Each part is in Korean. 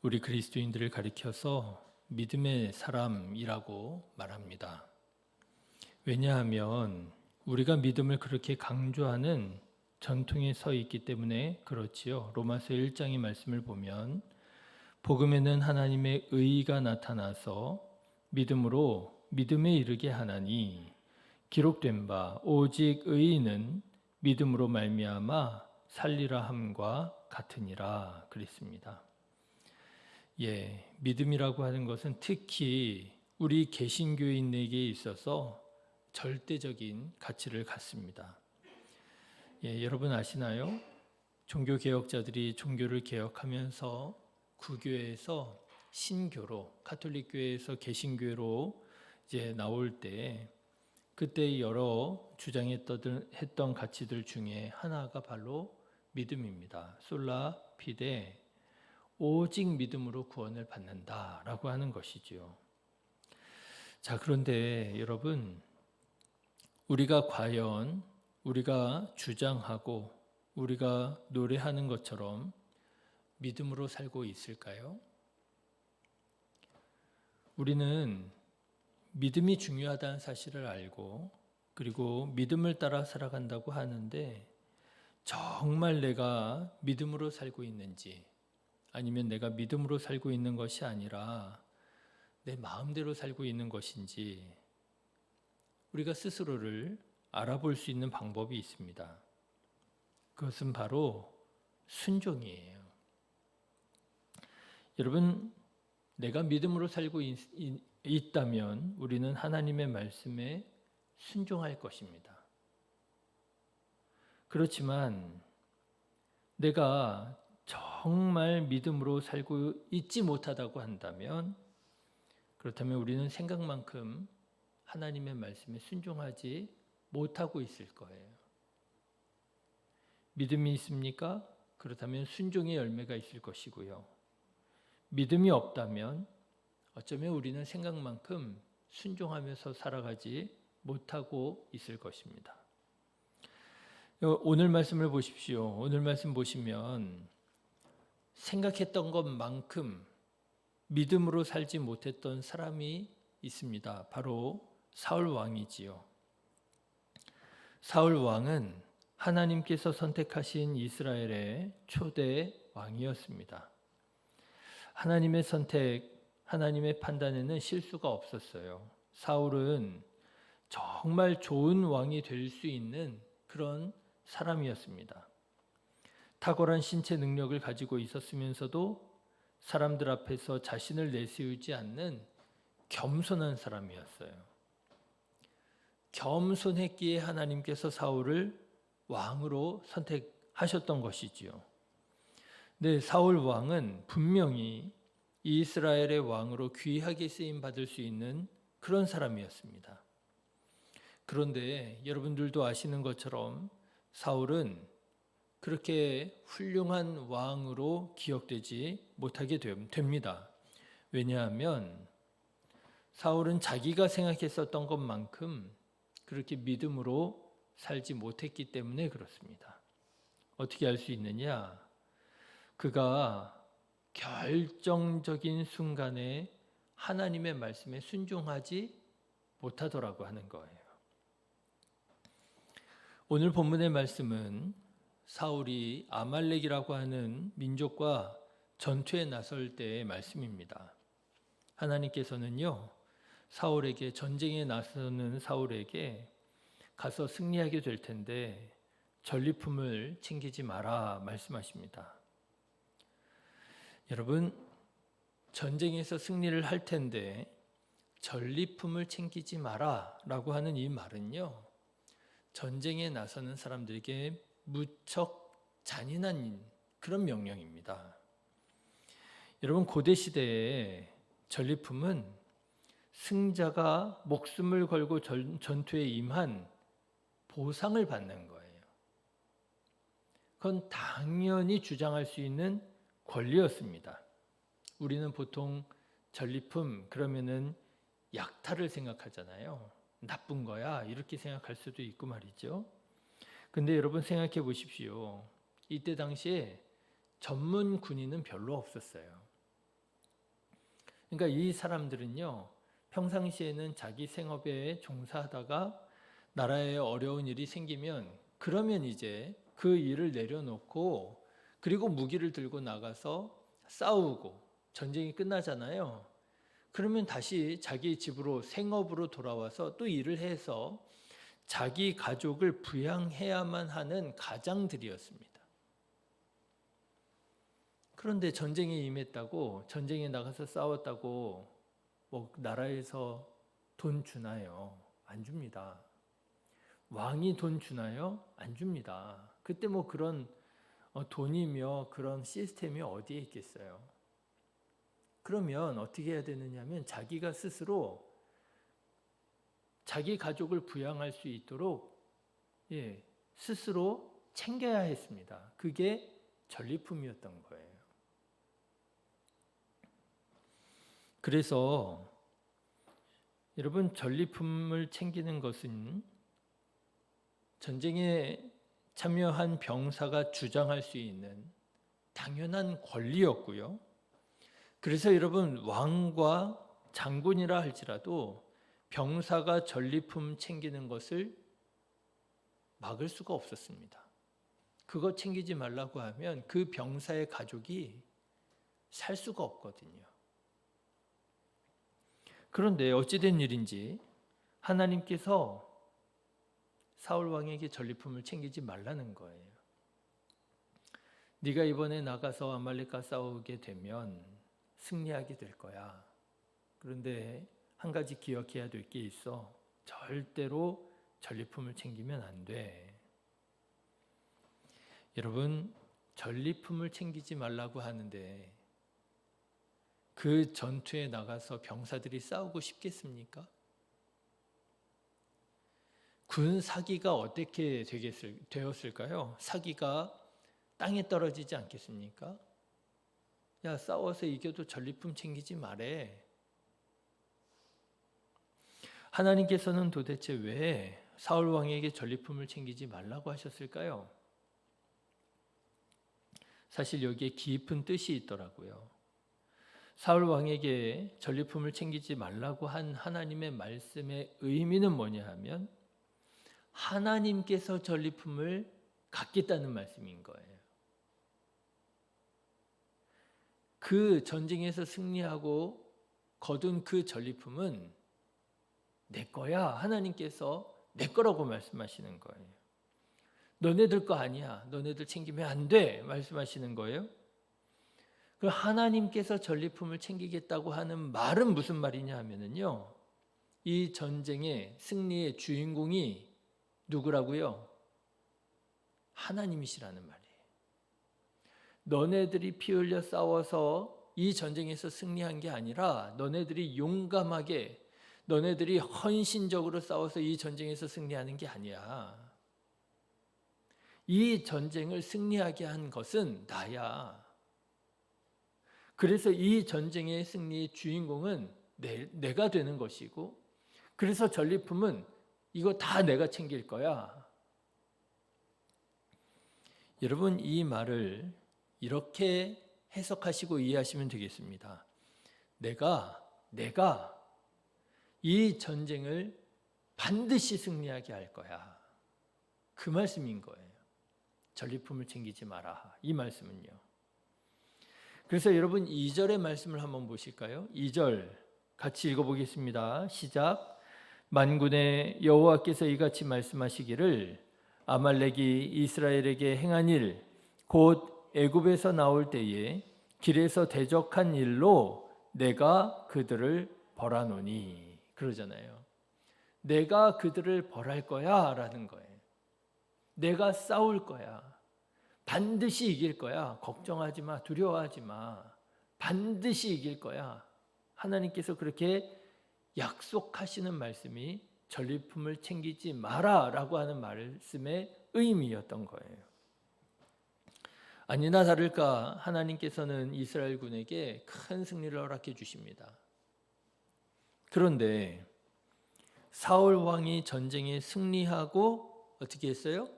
우리 그리스도인들을 가리켜서 믿음의 사람이라고 말합니다. 왜냐하면 우리가 믿음을 그렇게 강조하는 전통에 서 있기 때문에 그렇지요. 로마서 1장의 말씀을 보면 복음에는 하나님의 의가 나타나서 믿음으로 믿음에 이르게 하나니 기록된 바 오직 의인은 믿음으로 말미암아 살리라 함과 같으니라 그랬습니다. 예, 믿음이라고 하는 것은 특히 우리 개신교인에게 있어서 절대적인 가치를 갖습니다. 예, 여러분 아시나요? 종교 개혁자들이 종교를 개혁하면서 구교에서 신교로 카톨릭 교회에서 개신교로 이제 나올 때 그때 여러 주장했던 했던 가치들 중에 하나가 바로 믿음입니다. 솔라 피데 오직 믿음으로 구원을 받는다라고 하는 것이지요. 자, 그런데 여러분 우리가 과연 우리가 주장하고 우리가 노래하는 것처럼 믿음으로 살고 있을까요? 우리는 믿음이 중요하다는 사실을 알고 그리고 믿음을 따라 살아간다고 하는데 정말 내가 믿음으로 살고 있는지 아니면 내가 믿음으로 살고 있는 것이 아니라 내 마음대로 살고 있는 것인지 우리가 스스로를 알아볼 수 있는 방법이 있습니다. 그것은 바로 순종이에요. 여러분, 내가 믿음으로 살고 있, 있다면 우리는 하나님의 말씀에 순종할 것입니다. 그렇지만 내가 정말 믿음으로 살고 있지 못하다고 한다면 그렇다면 우리는 생각만큼 하나님의 말씀에 순종하지 못하고 있을 거예요. 믿음이 있습니까? 그렇다면 순종의 열매가 있을 것이고요. 믿음이 없다면 어쩌면 우리는 생각만큼 순종하면서 살아가지 못하고 있을 것입니다. 오늘 말씀을 보십시오. 오늘 말씀 보시면 생각했던 것만큼 믿음으로 살지 못했던 사람이 있습니다. 바로 사울 왕이지요. 사울 왕은 하나님께서 선택하신 이스라엘의 초대 왕이었습니다. 하나님의 선택, 하나님의 판단에는 실수가 없었어요. 사울은 정말 좋은 왕이 될 수 있는 그런 사람이었습니다. 탁월한 신체 능력을 가지고 있었으면서도 사람들 앞에서 자신을 내세우지 않는 겸손한 사람이었어요. 겸손했기에 하나님께서 사울을 왕으로 선택하셨던 것이지요. 네, 사울 왕은 분명히 이스라엘의 왕으로 귀하게 쓰임 받을 수 있는 그런 사람이었습니다. 그런데 여러분들도 아시는 것처럼 사울은 그렇게 훌륭한 왕으로 기억되지 못하게 됩니다. 왜냐하면 사울은 자기가 생각했었던 것만큼 그렇게 믿음으로 살지 못했기 때문에 그렇습니다. 어떻게 알 수 있느냐? 그가 결정적인 순간에 하나님의 말씀에 순종하지 못하더라고 하는 거예요. 오늘 본문의 말씀은 사울이 아말렉이라고 하는 민족과 전투에 나설 때의 말씀입니다. 하나님께서는요, 사울에게 전쟁에 나서는 사울에게 가서 승리하게 될 텐데 전리품을 챙기지 마라 말씀하십니다. 여러분, 전쟁에서 승리를 할 텐데 전리품을 챙기지 마라 라고 하는 이 말은요, 전쟁에 나서는 사람들에게 무척 잔인한 그런 명령입니다. 여러분 고대 시대에 전리품은 승자가 목숨을 걸고 전투에 임한 보상을 받는 거예요. 그건 당연히 주장할 수 있는 권리였습니다. 우리는 보통 전리품 그러면은 약탈을 생각하잖아요. 나쁜 거야 이렇게 생각할 수도 있고 말이죠. 근데 여러분 생각해 보십시오. 이때 당시에 전문 군인은 별로 없었어요. 그러니까 이 사람들은요, 평상시에는 자기 생업에 종사하다가 나라에 어려운 일이 생기면 그러면 이제 그 일을 내려놓고 그리고 무기를 들고 나가서 싸우고 전쟁이 끝나잖아요. 그러면 다시 자기 집으로 생업으로 돌아와서 또 일을 해서 자기 가족을 부양해야만 하는 가장들이었습니다. 그런데 전쟁에 임했다고 전쟁에 나가서 싸웠다고 뭐 나라에서 돈 주나요? 안 줍니다. 왕이 돈 주나요? 안 줍니다. 그때 뭐 그런 어, 돈이며 그런 시스템이 어디에 있겠어요? 그러면 어떻게 해야 되느냐면 자기가 스스로 자기 가족을 부양할 수 있도록 예, 스스로 챙겨야 했습니다. 그게 전리품이었던 거예요. 그래서 여러분 전리품을 챙기는 것은 전쟁에 참여한 병사가 주장할 수 있는 당연한 권리였고요. 그래서 여러분 왕과 장군이라 할지라도 병사가 전리품 챙기는 것을 막을 수가 없었습니다. 그거 챙기지 말라고 하면 그 병사의 가족이 살 수가 없거든요. 그런데 어찌된 일인지 하나님께서 사울 왕에게 전리품을 챙기지 말라는 거예요. 네가 이번에 나가서 아말렉과 싸우게 되면 승리하게 될 거야. 그런데 한 가지 기억해야 될 게 있어. 절대로 전리품을 챙기면 안 돼. 여러분, 전리품을 챙기지 말라고 하는데 그 전투에 나가서 병사들이 싸우고 싶겠습니까? 군 사기가 어떻게 되겠을, 되었을까요? 사기가 땅에 떨어지지 않겠습니까? 야, 싸워서 이겨도 전리품 챙기지 말해. 하나님께서는 도대체 왜 사울 왕에게 전리품을 챙기지 말라고 하셨을까요? 사실 여기에 깊은 뜻이 있더라고요. 사울 왕에게 전리품을 챙기지 말라고 한 하나님의 말씀의 의미는 뭐냐 하면 하나님께서 전리품을 갖겠다는 말씀인 거예요. 그 전쟁에서 승리하고 거둔 그 전리품은 내 거야. 하나님께서 내 거라고 말씀하시는 거예요. 너네들 거 아니야. 너네들 챙기면 안 돼. 말씀하시는 거예요. 그 하나님께서 전리품을 챙기겠다고 하는 말은 무슨 말이냐 하면은요. 이 전쟁의 승리의 주인공이 누구라고요? 하나님이시라는 말이에요. 너네들이 피 흘려 싸워서 이 전쟁에서 승리한 게 아니라 너네들이 용감하게 너네들이 헌신적으로 싸워서 이 전쟁에서 승리하는 게 아니야. 이 전쟁을 승리하게 한 것은 나야. 그래서 이 전쟁의 승리의 주인공은 내, 내가 되는 것이고, 그래서 전리품은 이거 다 내가 챙길 거야. 여러분, 이 말을 이렇게 해석하시고 이해하시면 되겠습니다. 내가, 내가 이 전쟁을 반드시 승리하게 할 거야. 그 말씀인 거예요. 전리품을 챙기지 마라. 이 말씀은요. 그래서 여러분 2절의 말씀을 한번 보실까요? 2절 같이 읽어보겠습니다. 시작. 만군의 여호와께서 이같이 말씀하시기를 아말렉이 이스라엘에게 행한 일, 곧 애굽에서 나올 때에 길에서 대적한 일로 내가 그들을 벌하노니 그러잖아요. 내가 그들을 벌할 거야 라는 거예요. 내가 싸울 거야. 반드시 이길 거야. 걱정하지 마. 두려워하지 마. 반드시 이길 거야. 하나님께서 그렇게 약속하시는 말씀이 전리품을 챙기지 마라 라고 하는 말씀의 의미였던 거예요. 아니나 다를까 하나님께서는 이스라엘 군에게 큰 승리를 허락해 주십니다. 그런데 사울 왕이 전쟁에 승리하고 어떻게 했어요?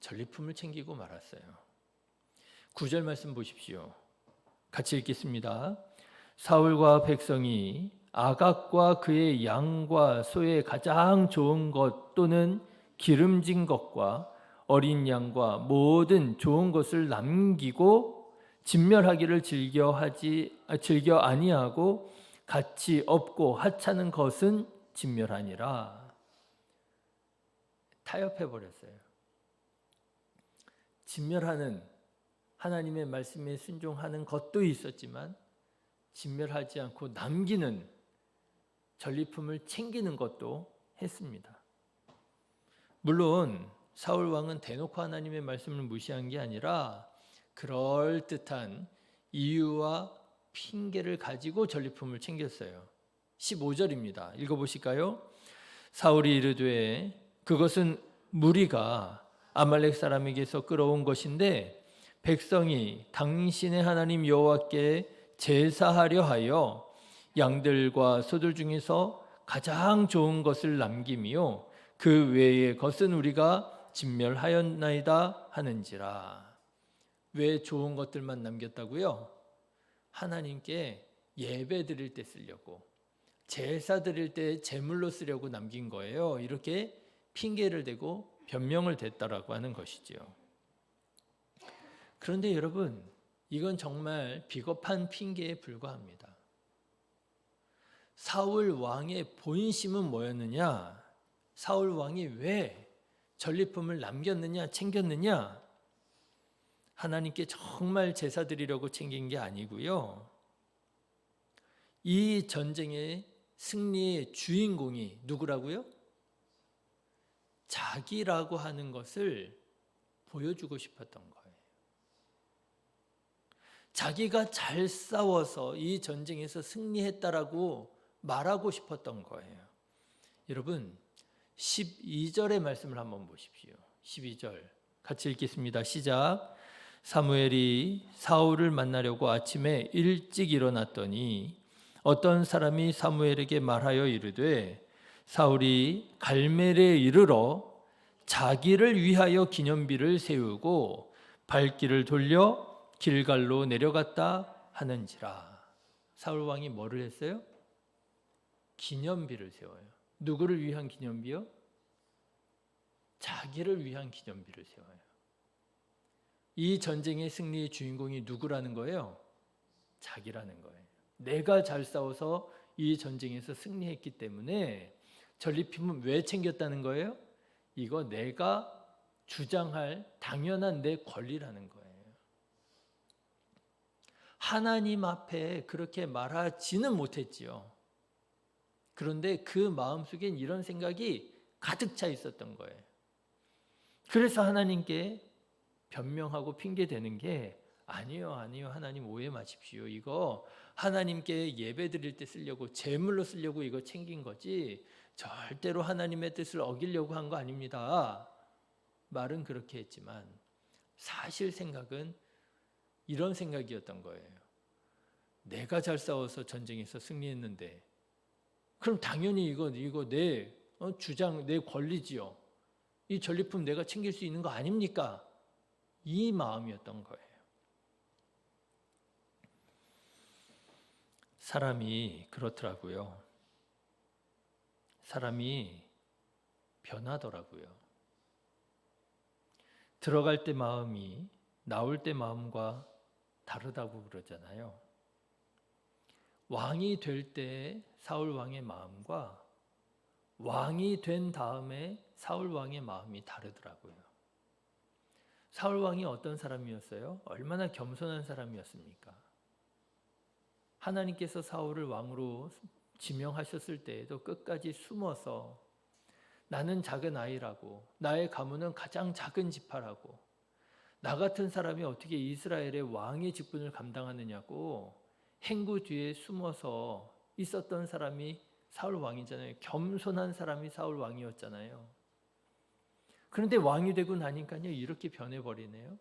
전리품을 챙기고 말았어요. 구절 말씀 보십시오. 같이 읽겠습니다. 사울과 백성이 아각과 그의 양과 소의 가장 좋은 것 또는 기름진 것과 어린 양과 모든 좋은 것을 남기고 진멸하기를 즐겨 하지 아, 즐겨 아니하고 가치 없고 하찮은 것은 진멸하니라 타협해 버렸어요. 진멸하는 하나님의 말씀에 순종하는 것도 있었지만 진멸하지 않고 남기는 전리품을 챙기는 것도 했습니다. 물론 사울 왕은 대놓고 하나님의 말씀을 무시한 게 아니라 그럴 듯한 이유와 핑계를 가지고 전리품을 챙겼어요. 15절입니다. 읽어 보실까요? 사울이 이르되 그것은 무리가 아말렉 사람에게서 끌어온 것인데 백성이 당신의 하나님 여호와께 제사하려 하여 양들과 소들 중에서 가장 좋은 것을 남김이요 그 외의 것은 우리가 진멸하였나이다 하는지라 왜 좋은 것들만 남겼다고요? 하나님께 예배 드릴 때 쓰려고 제사 드릴 때 제물로 쓰려고 남긴 거예요. 이렇게 핑계를 대고 변명을 댔다라고 하는 것이지요. 그런데 여러분, 이건 정말 비겁한 핑계에 불과합니다. 사울 왕의 본심은 뭐였느냐? 사울 왕이 왜 전리품을 남겼느냐, 챙겼느냐? 하나님께 정말 제사 드리려고 챙긴 게 아니고요. 이 전쟁의 승리의 주인공이 누구라고요? 자기라고 하는 것을 보여주고 싶었던 거예요. 자기가 잘 싸워서 이 전쟁에서 승리했다라고 말하고 싶었던 거예요. 여러분, 12절의 말씀을 한번 보십시오. 12절. 같이 읽겠습니다. 시작. 사무엘이 사울을 만나려고 아침에 일찍 일어났더니 어떤 사람이 사무엘에게 말하여 이르되 사울이 갈멜에 이르러 자기를 위하여 기념비를 세우고 발길을 돌려 길갈로 내려갔다 하는지라. 사울 왕이 뭐를 했어요? 기념비를 세워요. 누구를 위한 기념비요? 자기를 위한 기념비를 세워요. 이 전쟁의 승리의 주인공이 누구라는 거예요? 자기라는 거예요. 내가 잘 싸워서 이 전쟁에서 승리했기 때문에 전리품은 왜 챙겼다는 거예요? 이거 내가 주장할 당연한 내 권리라는 거예요. 하나님 앞에 그렇게 말하지는 못했지요. 그런데 그 마음속엔 이런 생각이 가득 차 있었던 거예요. 그래서 하나님께 변명하고 핑계 대는 게 아니요, 아니요, 하나님 오해 마십시오. 이거 하나님께 예배 드릴 때 쓰려고 제물로 쓰려고 이거 챙긴 거지 절대로 하나님의 뜻을 어기려고 한 거 아닙니다. 말은 그렇게 했지만 사실 생각은 이런 생각이었던 거예요. 내가 잘 싸워서 전쟁에서 승리했는데 그럼 당연히 이거 이거 내 어, 주장 내 권리지요. 이 전리품 내가 챙길 수 있는 거 아닙니까? 이 마음이었던 거예요. 사람이 그렇더라고요. 사람이 변하더라고요. 들어갈 때 마음이 나올 때 마음과 다르다고 그러잖아요. 왕이 될 때 사울 왕의 마음과 왕이 된 다음에 사울 왕의 마음이 다르더라고요. 사울 왕이 어떤 사람이었어요? 얼마나 겸손한 사람이었습니까? 하나님께서 사울을 왕으로 지명하셨을 때에도 끝까지 숨어서 나는 작은 아이라고 나의 가문은 가장 작은 지파라고 나 같은 사람이 어떻게 이스라엘의 왕의 직분을 감당하느냐고 행구 뒤에 숨어서 있었던 사람이 사울 왕이잖아요. 겸손한 사람이 사울 왕이었잖아요. 그런데 왕이 되고 나니까요 이렇게 변해버리네요.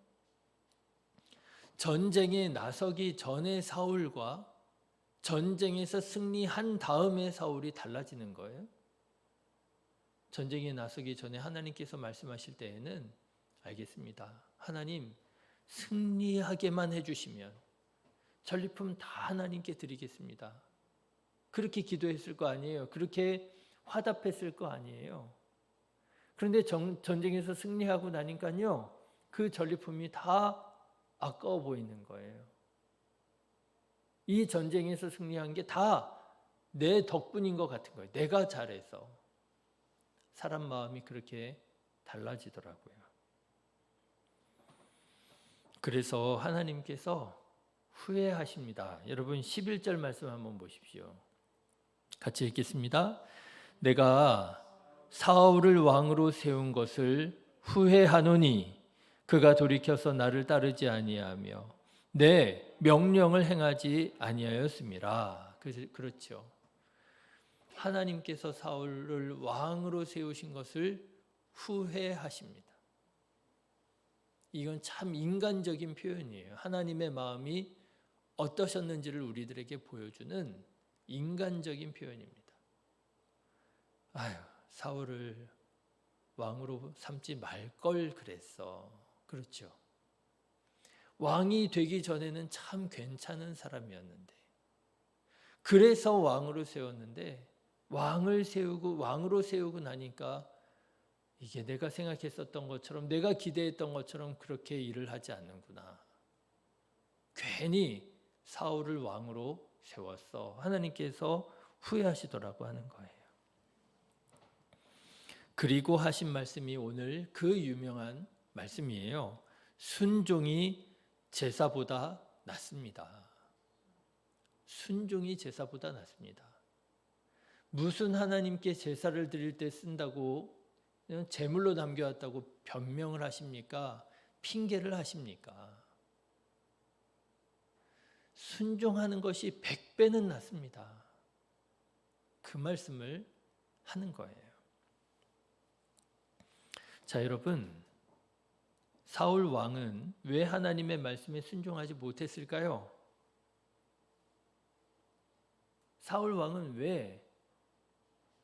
전쟁에 나서기 전에 사울과 전쟁에서 승리한 다음에 사울이 달라지는 거예요. 전쟁에 나서기 전에 하나님께서 말씀하실 때에는 알겠습니다. 하나님 승리하게만 해주시면 전리품 다 하나님께 드리겠습니다. 그렇게 기도했을 거 아니에요. 그렇게 화답했을 거 아니에요. 그런데 정, 전쟁에서 승리하고 나니까요. 그 전리품이 다 아까워 보이는 거예요. 이 전쟁에서 승리한 게 다 내 덕분인 것 같은 거예요. 내가 잘해서. 사람 마음이 그렇게 달라지더라고요. 그래서 하나님께서 후회하십니다. 여러분 11절 말씀 한번 보십시오. 같이 읽겠습니다. 내가 사울을 왕으로 세운 것을 후회하노니 그가 돌이켜서 나를 따르지 아니하며 내 명령을 행하지 아니하였습니다. 그렇죠. 하나님께서 사울을 왕으로 세우신 것을 후회하십니다. 이건 참 인간적인 표현이에요. 하나님의 마음이 어떠셨는지를 우리들에게 보여주는 인간적인 표현입니다. 아유, 사울을 왕으로 삼지 말 걸 그랬어. 그렇죠. 왕이 되기 전에는 참 괜찮은 사람이었는데, 그래서 왕으로 세웠는데, 왕을 세우고, 왕으로 세우고 나니까 이게 내가 생각했었던 것처럼, 내가 기대했던 것처럼 그렇게 일을 하지 않는구나. 괜히 사울을 왕으로 세웠어. 하나님께서 후회하시더라고 하는 거예요. 그리고 하신 말씀이 오늘 그 유명한 말씀이에요. 순종이 제사보다 낫습니다. 순종이 제사보다 낫습니다. 무슨 하나님께 제사를 드릴 때 쓴다고 제물로 남겨왔다고 변명을 하십니까? 핑계를 하십니까? 순종하는 것이 백배는 낫습니다. 그 말씀을 하는 거예요. 자, 여러분. 사울 왕은 왜 하나님의 말씀에 순종하지 못했을까요? 사울 왕은 왜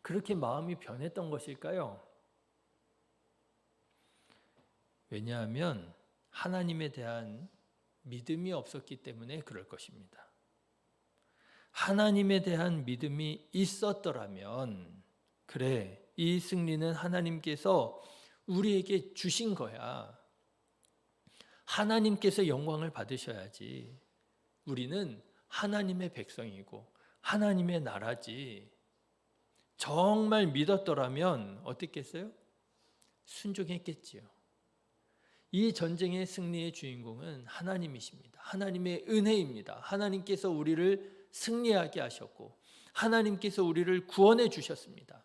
그렇게 마음이 변했던 것일까요? 왜냐하면 하나님에 대한 믿음이 없었기 때문에 그럴 것입니다. 하나님에 대한 믿음이 있었더라면, 그래, 이 승리는 하나님께서 우리에게 주신 거야. 하나님께서 영광을 받으셔야지. 우리는 하나님의 백성이고, 하나님의 나라지. 정말 믿었더라면 어떻겠어요? 순종했겠지요. 이 전쟁의 승리의 주인공은 하나님이십니다. 하나님의 은혜입니다. 하나님께서 우리를 승리하게 하셨고 하나님께서 우리를 구원해 주셨습니다.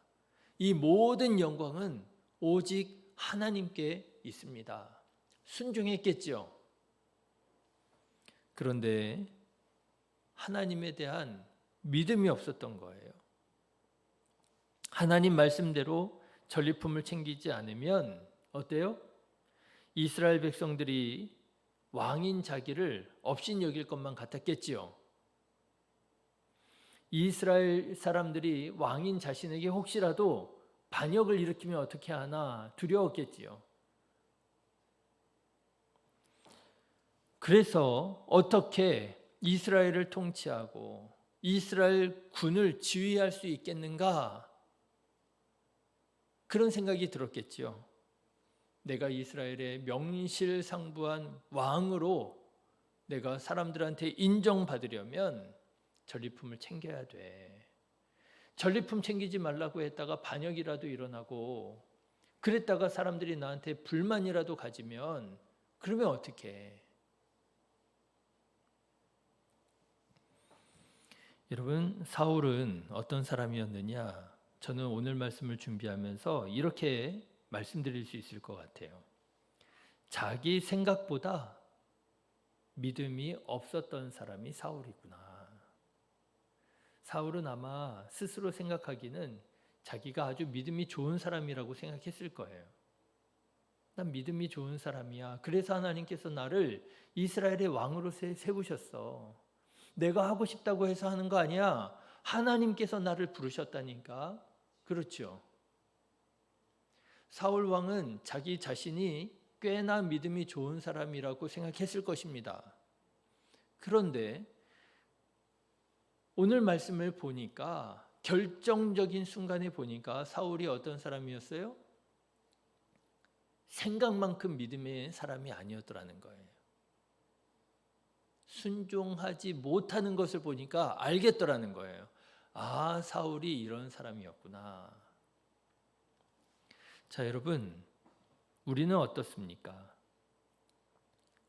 이 모든 영광은 오직 하나님께 있습니다. 순종했겠죠. 그런데 하나님에 대한 믿음이 없었던 거예요. 하나님 말씀대로 전리품을 챙기지 않으면 어때요? 이스라엘 백성들이 왕인 자기를 업신 여길 것만 같았겠지요. 이스라엘 사람들이 왕인 자신에게 혹시라도 반역을 일으키면 어떻게 하나 두려웠겠지요. 그래서 어떻게 이스라엘을 통치하고 이스라엘 군을 지휘할 수 있겠는가? 그런 생각이 들었겠지요. 내가 이스라엘의 명실상부한 왕으로 내가 사람들한테 인정받으려면 전리품을 챙겨야 돼. 전리품 챙기지 말라고 했다가 반역이라도 일어나고 그랬다가 사람들이 나한테 불만이라도 가지면 그러면 어떻게 여러분 사울은 어떤 사람이었느냐? 저는 오늘 말씀을 준비하면서 이렇게 말씀드릴 수 있을 것 같아요. 자기 생각보다 믿음이 없었던 사람이 사울이구나. 사울은 아마 스스로 생각하기는 자기가 아주 믿음이 좋은 사람이라고 생각했을 거예요. 난 믿음이 좋은 사람이야. 그래서 하나님께서 나를 이스라엘의 왕으로 세우셨어. 내가 하고 싶다고 해서 하는 거 아니야. 하나님께서 나를 부르셨다니까. 그렇죠. 사울 왕은 자기 자신이 꽤나 믿음이 좋은 사람이라고 생각했을 것입니다. 그런데 오늘 말씀을 보니까 결정적인 순간에 보니까 사울이 어떤 사람이었어요? 생각만큼 믿음의 사람이 아니었더라는 거예요. 순종하지 못하는 것을 보니까 알겠더라는 거예요. 아, 사울이 이런 사람이었구나. 자, 여러분, 우리는 어떻습니까?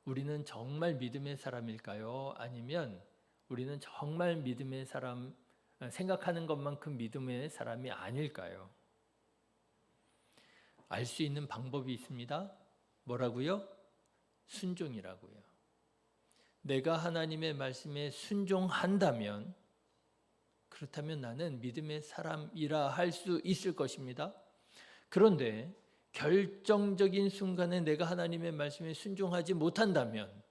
우리는 정말 믿음의 사람일까요? 아니면 우리는 정말 믿음의 사람, 생각하는 것만큼 믿음의 사람이 아닐까요? 알 수 있는 방법이 있습니다. 뭐라고요? 순종이라고요. 내가 하나님의 말씀에 순종한다면 그렇다면 나는 믿음의 사람이라 할 수 있을 것입니다. 그런데 결정적인 순간에 내가 하나님의 말씀에 순종하지 못한다면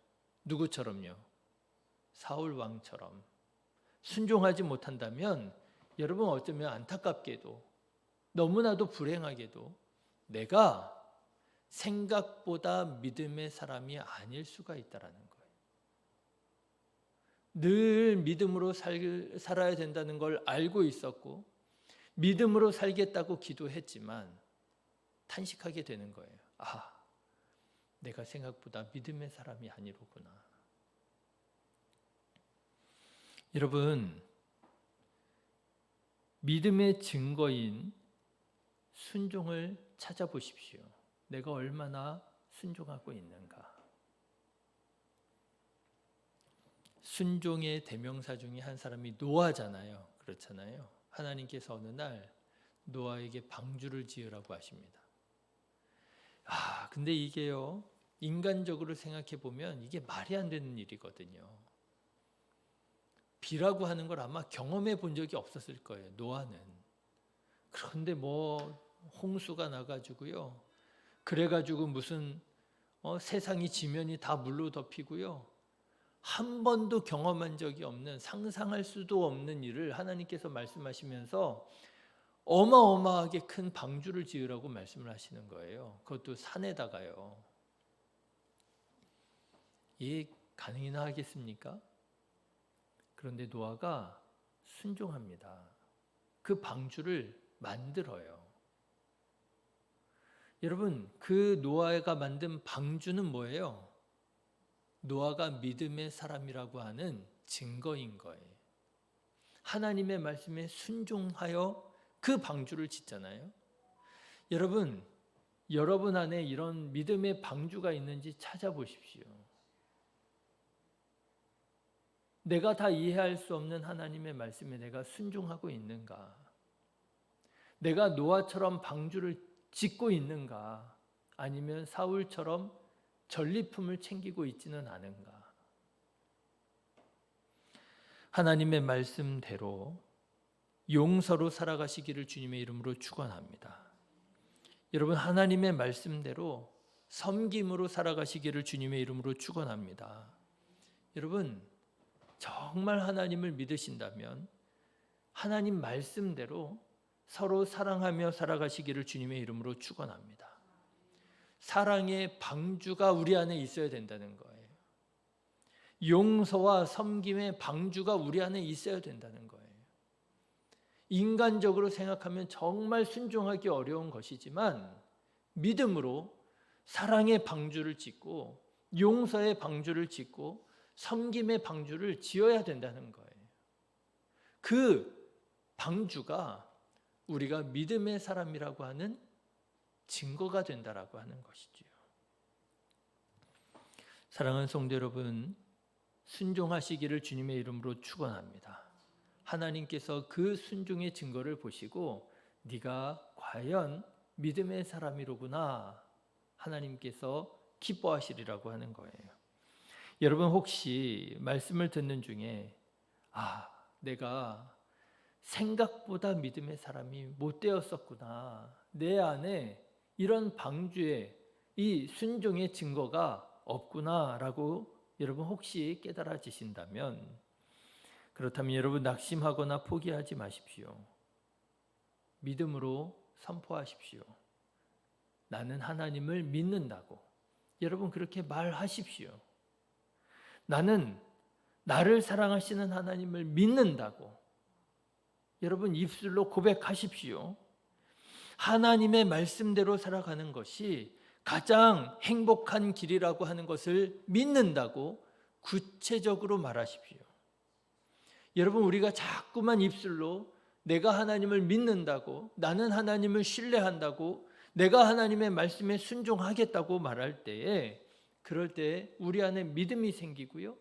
누구처럼요? 사울 왕처럼 순종하지 못한다면 여러분 어쩌면 안타깝게도 너무나도 불행하게도 내가 생각보다 믿음의 사람이 아닐 수가 있다라는 거예요. 늘 믿음으로 살, 살아야 된다는 걸 알고 있었고 믿음으로 살겠다고 기도했지만 탄식하게 되는 거예요. 아, 내가 생각보다 믿음의 사람이 아니로구나. 여러분, 믿음의 증거인 순종을 찾아보십시오. 내가 얼마나 순종하고 있는가. 순종의 대명사 중에 한 사람이 노아잖아요. 그렇잖아요. 하나님께서 어느 날 노아에게 방주를 지으라고 하십니다. 아, 근데 이게요. 인간적으로 생각해 보면 이게 말이 안 되는 일이거든요. 비라고 하는 걸 아마 경험해 본 적이 없었을 거예요. 노아는. 그런데 뭐 홍수가 나가지고요. 그래가지고 무슨 어, 세상이 지면이 다 물로 덮이고요. 한 번도 경험한 적이 없는 상상할 수도 없는 일을 하나님께서 말씀하시면서 어마어마하게 큰 방주를 지으라고 말씀을 하시는 거예요. 그것도 산에다가요. 이게 가능이나 하겠습니까? 그런데 노아가 순종합니다. 그 방주를 만들어요. 여러분, 그 노아가 만든 방주는 뭐예요? 노아가 믿음의 사람이라고 하는 증거인 거예요. 하나님의 말씀에 순종하여 그 방주를 짓잖아요. 여러분, 여러분 안에 이런 믿음의 방주가 있는지 찾아보십시오. 내가 다 이해할 수 없는 하나님의 말씀에 내가 순종하고 있는가? 내가 노아처럼 방주를 짓고 있는가? 아니면 사울처럼 전리품을 챙기고 있지는 않은가? 하나님의 말씀대로 용서로 살아가시기를 주님의 이름으로 축원합니다. 여러분 하나님의 말씀대로 섬김으로 살아가시기를 주님의 이름으로 축원합니다. 여러분 정말 하나님을 믿으신다면 하나님 말씀대로 서로 사랑하며 살아가시기를 주님의 이름으로 축원합니다. 사랑의 방주가 우리 안에 있어야 된다는 거예요. 용서와 섬김의 방주가 우리 안에 있어야 된다는 거예요. 인간적으로 생각하면 정말 순종하기 어려운 것이지만 믿음으로 사랑의 방주를 짓고 용서의 방주를 짓고 섬김의 방주를 지어야 된다는 거예요. 그 방주가 우리가 믿음의 사람이라고 하는 증거가 된다라고 하는 것이지요. 사랑하는 성도 여러분, 순종하시기를 주님의 이름으로 축원합니다. 하나님께서 그 순종의 증거를 보시고 네가 과연 믿음의 사람이로구나 하나님께서 기뻐하시리라고 하는 거예요. 여러분 혹시 말씀을 듣는 중에 아, 내가 생각보다 믿음의 사람이 못 되었었구나. 내 안에 이런 방주에 이 순종의 증거가 없구나라고 여러분 혹시 깨달아지신다면 그렇다면 여러분 낙심하거나 포기하지 마십시오. 믿음으로 선포하십시오. 나는 하나님을 믿는다고. 여러분 그렇게 말하십시오. 나는 나를 사랑하시는 하나님을 믿는다고 여러분 입술로 고백하십시오. 하나님의 말씀대로 살아가는 것이 가장 행복한 길이라고 하는 것을 믿는다고 구체적으로 말하십시오. 여러분 우리가 자꾸만 입술로 내가 하나님을 믿는다고 나는 하나님을 신뢰한다고 내가 하나님의 말씀에 순종하겠다고 말할 때에 그럴 때 우리 안에 믿음이 생기고요.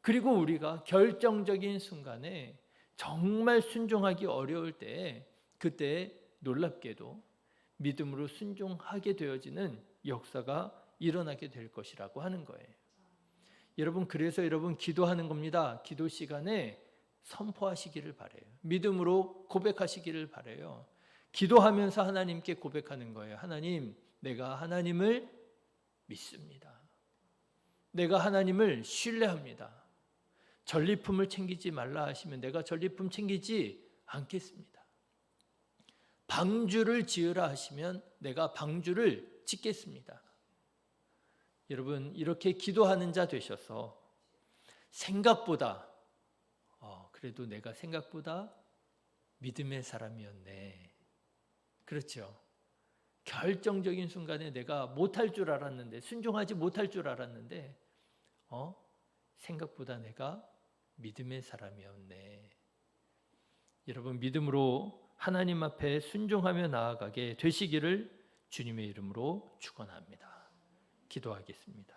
그리고 우리가 결정적인 순간에 정말 순종하기 어려울 때 그때 놀랍게도 믿음으로 순종하게 되어지는 역사가 일어나게 될 것이라고 하는 거예요. 여러분 그래서 여러분 기도하는 겁니다. 기도 시간에 선포하시기를 바래요. 믿음으로 고백하시기를 바래요. 기도하면서 하나님께 고백하는 거예요. 하나님, 내가 하나님을 믿습니다. 내가 하나님을 신뢰합니다. 전리품을 챙기지 말라 하시면 내가 전리품 챙기지 않겠습니다. 방주를 지으라 하시면 내가 방주를 짓겠습니다. 여러분 이렇게 기도하는 자 되셔서 생각보다 어, 그래도 내가 생각보다 믿음의 사람이었네. 그렇죠. 결정적인 순간에 내가 못할 줄 알았는데 순종하지 못할 줄 알았는데 어 생각보다 내가 믿음의 사람이었네. 여러분 믿음으로 하나님 앞에 순종하며 나아가게 되시기를 주님의 이름으로 축원합니다. 기도하겠습니다.